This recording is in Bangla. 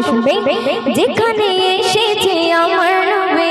শুনবে যেখানে এসেছে আমার নবে